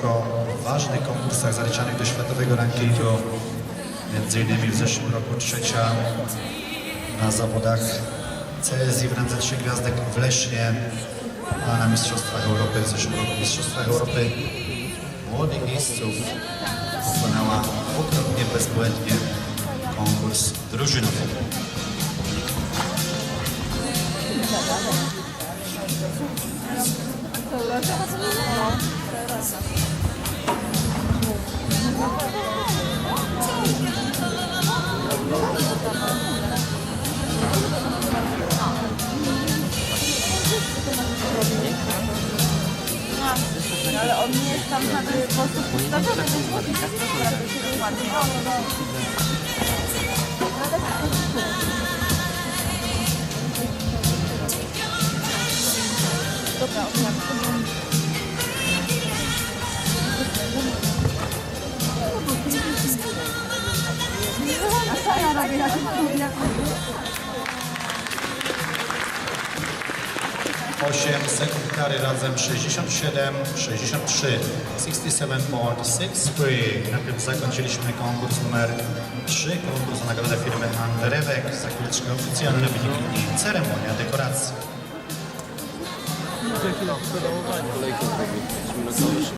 wysoko ważnych konkursach zaliczanych do światowego rankingu. Między innymi w zeszłym roku trzecia na zawodach CSI w randze 3 gwiazdek w Lesznie, a na Mistrzostwach Europy w zeszłym roku Mistrzostwach Europy młodych miejsców wykonała dwukrotnie bezbłędnie konkurs drużynowy. Ale on nie jest tam na ten sposób postawiony, więc ładnie tak to sprawdza się ładnie. Dobra, A się 8 sekund kary razem 67, 63, 67.63. Najpierw zakończyliśmy konkurs numer 3, konkurs o nagrodę firmy Anderewek. Za chwileczkę oficjalne wyniki i ceremonia dekoracji. Zrobić.